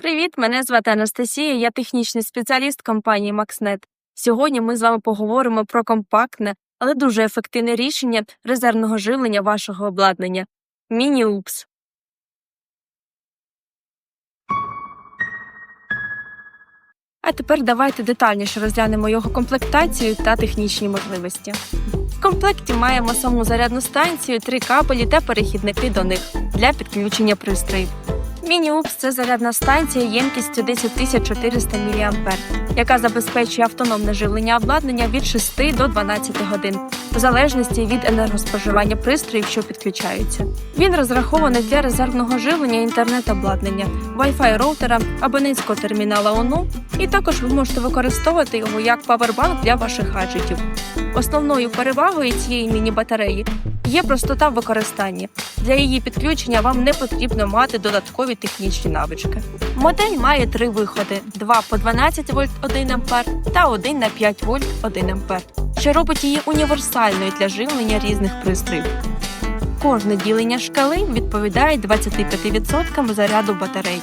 Привіт, мене звати Анастасія, я технічний спеціаліст компанії MaxNet. Сьогодні ми з вами поговоримо про компактне, але дуже ефективне рішення резервного живлення вашого обладнання Міні-УПС. А тепер давайте детальніше розглянемо його комплектацію та технічні можливості. В комплекті маємо саму зарядну станцію, три кабелі та перехідники до них для підключення пристроїв. Міні-УПС – це зарядна станція ємкістю 10400 мА, яка забезпечує автономне живлення обладнання від 6 до 12 годин, в залежності від енергоспоживання пристроїв, що підключаються. Він розрахований для резервного живлення інтернет-обладнання, Wi-Fi роутера, абонентського термінала ОНУ, і також ви можете використовувати його як павербанк для ваших гаджетів. Основною перевагою цієї міні-батареї є простота в використанні. Для її підключення вам не потрібно мати додаткові технічні навички. Модель має три виходи: два по 12 вольт 1 ампер та один на 5 вольт 1 ампер, що робить її універсальною для живлення різних пристроїв. Кожне ділення шкали відповідає 25% заряду батареї.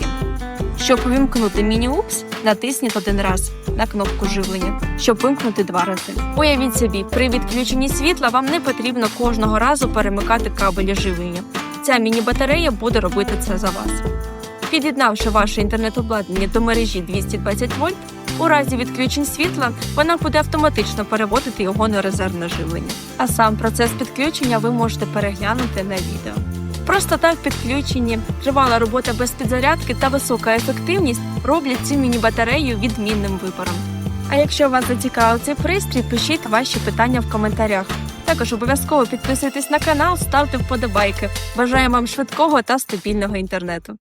Щоб вимкнути міні-упс, натисніть один раз на кнопку живлення, щоб вимкнути два рази. Уявіть собі, при відключенні світла вам не потрібно кожного разу перемикати кабелі живлення. Ця міні-батарея буде робити це за вас. Під'єднавши ваше інтернет-обладнання до мережі 220 вольт, у разі відключень світла вона буде автоматично переводити його на резервне живлення. А сам процес підключення ви можете переглянути на відео. Просто так підключені, тривала робота без підзарядки та висока ефективність роблять цю міні-батарею відмінним вибором. А якщо вас зацікавив цей пристрій, пишіть ваші питання в коментарях. Також обов'язково підписуйтесь на канал, ставте вподобайки. Бажаю вам швидкого та стабільного інтернету.